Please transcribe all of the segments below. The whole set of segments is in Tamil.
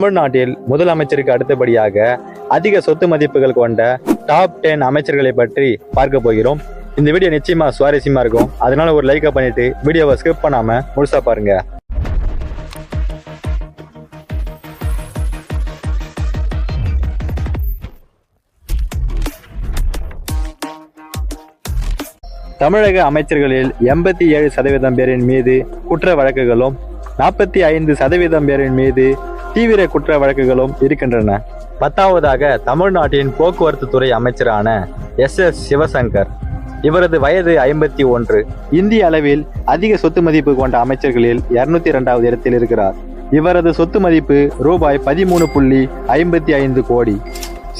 தமிழ்நாட்டில் முதலமைச்சருக்கு அடுத்தபடியாக அதிக சொத்து மதிப்புகள் கொண்ட டாப் டென் அமைச்சர்களை பற்றி பார்க்க போகிறோம். இந்த வீடியோ நிச்சயமா சுவாரஸ்யமா இருக்கும். அதனால ஒரு லைக்கை பண்ணிட்டு வீடியோவை ஸ்கிப் பண்ணாம முழுசா பாருங்க. தமிழக அமைச்சர்களில் எண்பத்தி ஏழு சதவீதம் பேரின் மீது குற்ற வழக்குகளும் நாற்பத்தி ஐந்து சதவீதம் பேரின் மீது தீவிர குற்ற வழக்குகளும் இருக்கின்றன. பத்தாவதாக தமிழ்நாட்டின் போக்குவரத்து துறை அமைச்சரான எஸ். எஸ். சிவசங்கர். இவரது வயது ஐம்பத்தி ஒன்று. இந்திய அளவில் அதிக சொத்து மதிப்பு கொண்ட அமைச்சர்களில் இருநூத்தி இரண்டாவது இடத்தில் இருக்கிறார். இவரது சொத்து மதிப்பு ரூபாய் பதிமூணு புள்ளி ஐம்பத்தி ஐந்து கோடி.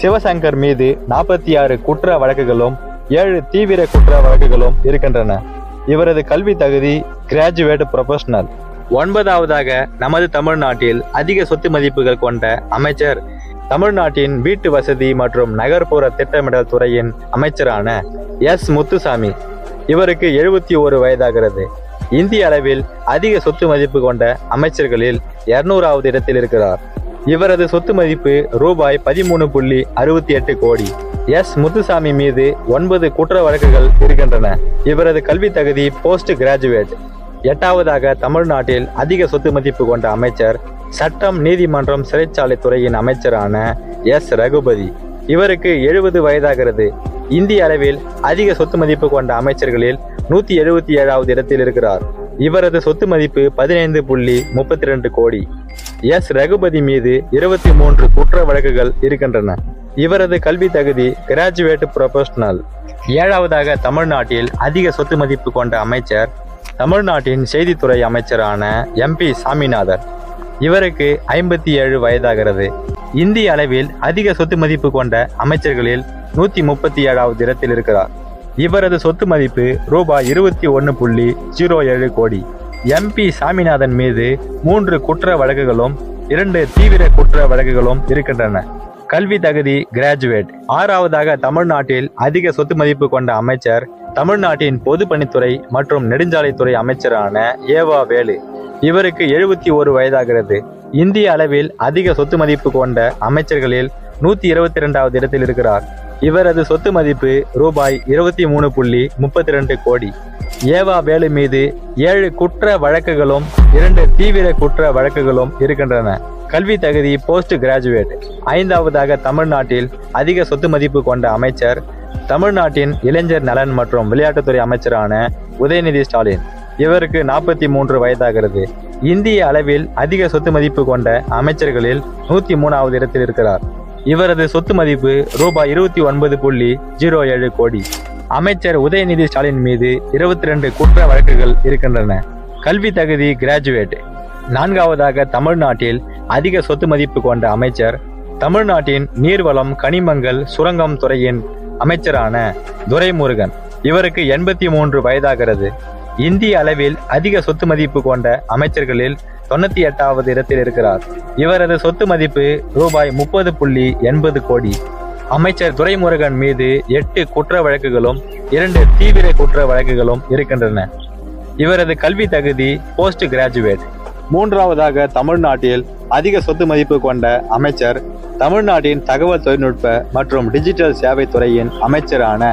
சிவசங்கர் மீது நாற்பத்தி ஆறு குற்ற வழக்குகளும் ஏழு தீவிர குற்ற வழக்குகளும் இருக்கின்றன. இவரது கல்வி தகுதி கிராஜுவேட் ப்ரொபஷனல். ஒன்பதாவதாக நமது தமிழ்நாட்டில் அதிக சொத்து மதிப்புகள் கொண்ட அமைச்சர் தமிழ்நாட்டின் வீட்டு வசதி மற்றும் நகர்ப்புற திட்டமிடல் துறையின் அமைச்சரான எஸ். முத்துசாமி. இவருக்கு எழுபத்தி ஒரு வயதாகிறது. இந்திய அளவில் அதிக சொத்து மதிப்பு கொண்ட அமைச்சர்களில் இருநூறாவது இடத்தில் இருக்கிறார். இவரது சொத்து மதிப்பு ரூபாய் பதிமூணு புள்ளி அறுபத்தி எட்டு கோடி. எஸ். முத்துசாமி மீது ஒன்பது குற்ற வழக்குகள் இருக்கின்றன. இவரது கல்வி தகுதி போஸ்ட் கிராஜுவேட். எட்டாவதாக தமிழ்நாட்டில் அதிக சொத்து மதிப்பு கொண்ட அமைச்சர் சட்டம் நீதிமன்றம் சிறைச்சாலை துறையின் அமைச்சரான எஸ். ரகுபதி. இவருக்கு எழுபது வயதாகிறது. இந்திய அளவில் அதிக சொத்து மதிப்பு கொண்ட அமைச்சர்களில் நூத்தி எழுபத்தி ஏழாவது இடத்தில் இருக்கிறார். இவரது சொத்து மதிப்பு பதினைந்து புள்ளி முப்பத்தி ரெண்டு கோடி. எஸ். ரகுபதி மீது இருபத்தி மூன்று குற்ற வழக்குகள் இருக்கின்றன. இவரது கல்வி தகுதி கிராஜுவேட் ப்ரொபஷனல். ஏழாவதாக தமிழ்நாட்டில் அதிக சொத்து மதிப்பு கொண்ட அமைச்சர் தமிழ்நாட்டின் செய்தித்துறை அமைச்சரான எம்பி சாமிநாதன் இவருக்கு ஐம்பத்தி ஏழு வயதாகிறது. இந்திய அளவில் அதிக சொத்து மதிப்பு கொண்ட அமைச்சர்களில் நூத்தி முப்பத்தி ஏழாவது இடத்தில் இருக்கிறார். இவரது சொத்து மதிப்பு ரூபாய் இருபத்தி ஒன்று புள்ளி ஜீரோ ஏழு கோடி. எம்பி சாமிநாதன் மீது மூன்று குற்ற வழக்குகளும் இரண்டு தீவிர குற்ற வழக்குகளும் இருக்கின்றன. கல்வி தகுதி கிராஜுவேட் ஆறாவதாக தமிழ்நாட்டில் அதிக சொத்து மதிப்பு கொண்ட அமைச்சர் தமிழ்நாட்டின் பொதுப்பணித்துறை மற்றும் நெடுஞ்சாலைத்துறை அமைச்சரான ஏவா வேலு. இவருக்கு எழுபத்தி ஒரு வயதாகிறது. இந்திய அளவில் அதிக சொத்து மதிப்பு கொண்ட அமைச்சர்களில் நூத்தி இருபத்தி இரண்டாவது இடத்தில் இருக்கிறார். இவரது சொத்து மதிப்பு ரூபாய் இருபத்தி மூணு புள்ளி முப்பத்தி ரெண்டு கோடி. ஏவா வேலு மீது ஏழு குற்ற வழக்குகளும் இரண்டு தீவிர குற்ற வழக்குகளும் இருக்கின்றன. கல்வி தகுதி போஸ்ட் கிராஜுவேட் ஐந்தாவதாக தமிழ்நாட்டில் அதிக சொத்து மதிப்பு கொண்ட அமைச்சர் தமிழ்நாட்டின் இளைஞர் நலன் மற்றும் விளையாட்டுத்துறை அமைச்சரான உதயநிதி ஸ்டாலின். இவருக்கு நாற்பத்தி மூன்று வயதாகிறது. இந்திய அளவில் அதிக சொத்து மதிப்பு கொண்ட அமைச்சர்களில் நூத்தி மூணாவது இடத்தில் இருக்கிறார். இவரது சொத்து மதிப்பு ரூபாய் இருபத்தி ஒன்பது புள்ளி ஜீரோ ஏழு கோடி. அமைச்சர் உதயநிதி ஸ்டாலின் மீது இருபத்தி ரெண்டு குற்ற வழக்குகள் இருக்கின்றன. கல்வி தகுதி கிராஜுவேட் நான்காவதாக தமிழ்நாட்டில் அதிக சொத்து மதிப்பு கொண்ட அமைச்சர் தமிழ்நாட்டின் நீர்வளம் கனிமங்கள் சுரங்கம் துறையின் அமைச்சரான துரைமுருகன். இவருக்கு எண்பத்தி மூன்று வயதாகிறது. இந்திய அளவில் அதிக சொத்து மதிப்பு கொண்ட அமைச்சர்களில் தொண்ணூத்தி எட்டாவது இடத்தில் இருக்கிறார். இவரது சொத்து மதிப்பு ரூபாய் முப்பது புள்ளி எண்பது கோடி. அமைச்சர் துரைமுருகன் மீது எட்டு குற்ற வழக்குகளும் இரண்டு தீவிர குற்ற வழக்குகளும் இருக்கின்றன. இவரது கல்வி தகுதி போஸ்ட் கிராஜுவேட். மூன்றாவதாக தமிழ்நாட்டில் அதிக சொத்து மதிப்பு கொண்ட அமைச்சர் தமிழ்நாட்டின் தகவல் தொழில்நுட்ப மற்றும் டிஜிட்டல் சேவை துறையின் அமைச்சரான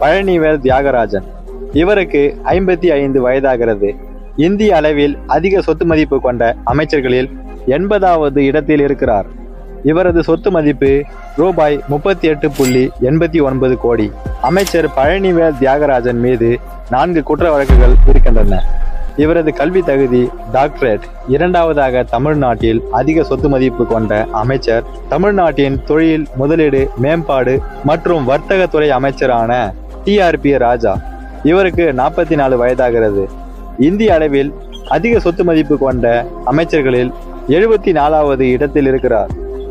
பழனிவேல் தியாகராஜன். இவருக்கு ஐம்பத்தி ஐந்து வயதாகிறது. இந்திய அளவில் அதிக சொத்து மதிப்பு கொண்ட அமைச்சர்களில் எண்பதாவது இடத்தில் இருக்கிறார். இவரது சொத்து மதிப்பு ரூபாய் முப்பத்தி எட்டு புள்ளி எண்பத்தி ஒன்பது கோடி. அமைச்சர் பழனிவேல் தியாகராஜன் மீது நான்கு குற்ற வழக்குகள் இருக்கின்றன. இவரது கல்வி தகுதி டாக்டரேட் இரண்டாவதாக தமிழ்நாட்டில் அதிக சொத்து மதிப்பு கொண்ட அமைச்சர் தமிழ்நாட்டின் தொழில் முதலீடு மேம்பாடு மற்றும் வர்த்தகத்துறை அமைச்சரான டிஆர்பி ராஜா. இவருக்கு நாற்பத்தி நாலு வயதாகிறது. இந்திய அளவில் அதிக சொத்து மதிப்பு கொண்ட அமைச்சர்களில் எழுபத்தி நாலாவது இடத்தில் இருக்கிறார்.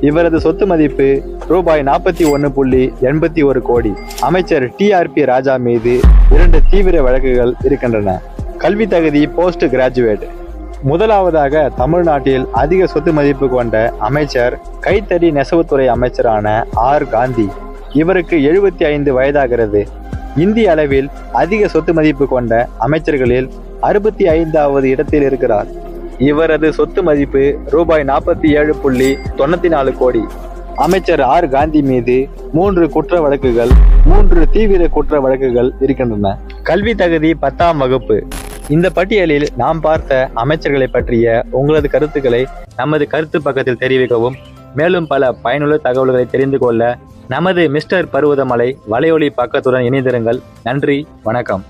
இவரது சொத்து மதிப்பு ரூபாய் நாற்பத்தி ஒன்று புள்ளி எண்பத்தி ஒரு கோடி. அமைச்சர் டிஆர்பி ராஜா மீது இரண்டு தீவிர வழக்குகள் இருக்கின்றன. கல்வி தகுதி போஸ்ட் கிராஜுவேட் முதலாவதாக தமிழ்நாட்டில் அதிக சொத்து மதிப்பு கொண்ட அமைச்சர் கைத்தறி நெசவுத்துறை அமைச்சரான ஆர். காந்தி. இவருக்கு எழுபத்தி ஐந்து வயதாகிறது. இந்திய அளவில் அதிக சொத்து மதிப்பு கொண்ட அமைச்சர்களில் அறுபத்தி ஐந்தாவது இடத்தில் இருக்கிறார். இவரது சொத்து மதிப்பு ரூபாய் நாற்பத்தி ஏழு புள்ளி தொண்ணூத்தி நாலு கோடி. அமைச்சர் ஆர். காந்தி மீது மூன்று குற்ற வழக்குகள் மூன்று தீவிர குற்ற வழக்குகள் இருக்கின்றன. கல்வி தகுதி பத்தாம் வகுப்பு. இந்த பட்டியலில் நாம் பார்த்த அமைச்சர்களை பற்றிய உங்களது கருத்துக்களை நமது கருத்து பக்கத்தில் தெரிவிக்கவும் மேலும் பல பயனுள்ள தகவல்களை தெரிந்து கொள்ள நமது மிஸ்டர் பருவதமலை வலையொலி பக்கத்துடன் இணைந்திருங்கள். நன்றி வணக்கம்.